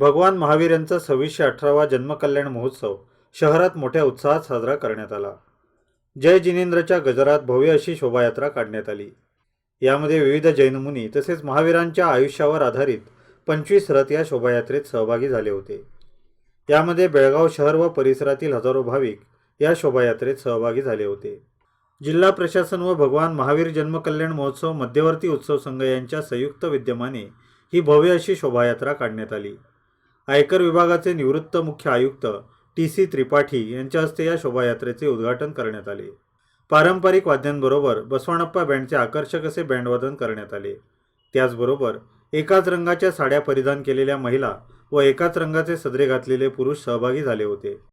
भगवान महावीर यांचा सव्वीसशे अठरावा जन्मकल्याण महोत्सव शहरात मोठ्या उत्साहात साजरा करण्यात आला. जय जिनेंद्रच्या गजरात भव्य अशी शोभायात्रा काढण्यात आली. यामध्ये विविध जैन मुनी तसेच महावीरांच्या आयुष्यावर आधारित पंचवीस रथ या शोभायात्रेत सहभागी झाले होते. यामध्ये बेळगाव शहर व परिसरातील हजारो भाविक या शोभायात्रेत सहभागी झाले होते. जिल्हा प्रशासन व भगवान महावीर जन्मकल्याण महोत्सव मध्यवर्ती उत्सव संघ यांच्या संयुक्त विद्यमाने ही भव्य अशी शोभायात्रा काढण्यात आली. आयकर विभागाचे निवृत्त मुख्य आयुक्त टी सी त्रिपाठी यांच्या हस्ते या शोभायात्रेचे उद्घाटन करण्यात आले. पारंपरिक वाद्यांबरोबर बसवणप्पा बँडचे आकर्षक असे बँडवादन करण्यात आले. त्याचबरोबर एकाच रंगाच्या साड्या परिधान केलेल्या महिला व एकाच रंगाचे सदरे घातलेले पुरुष सहभागी झाले होते.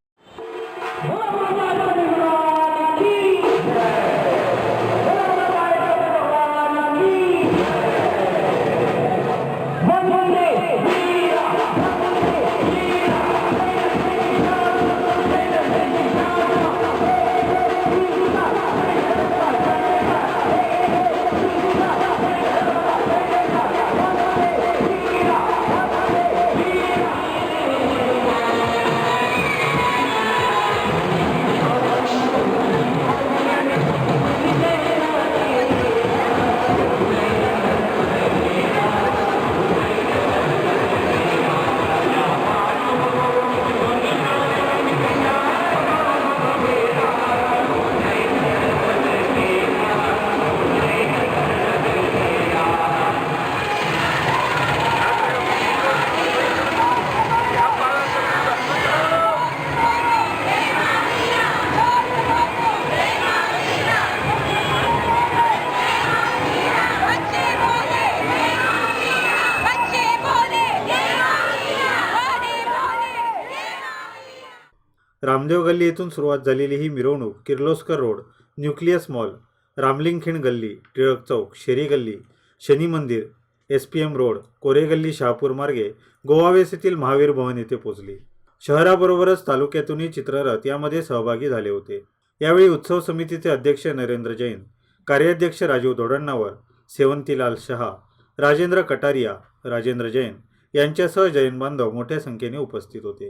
रामदेव गल्ली येथून सुरुवात झालेली ही मिरवणूक Kirloskar road nucleus mall Ramlingkhind गल्ली टिळक चौक शेरी गल्ली शनी मंदिर S P M road Koregalli Shahapur मार्गे गोवावेस येथील महावीर भवन येथे पोचली शहराबरोबरच तालुक्यातूनही चित्ररथ यामध्ये सहभागी झाले होते. यावेळी उत्सव समितीचे अध्यक्ष नरेंद्र जैन कार्याध्यक्ष राजीव दोडण्णावर सेवंतीलाल शहा राजेंद्र कटारिया राजेंद्र जैन यांच्यासह जैन बांधव मोठ्या संख्येने उपस्थित होते.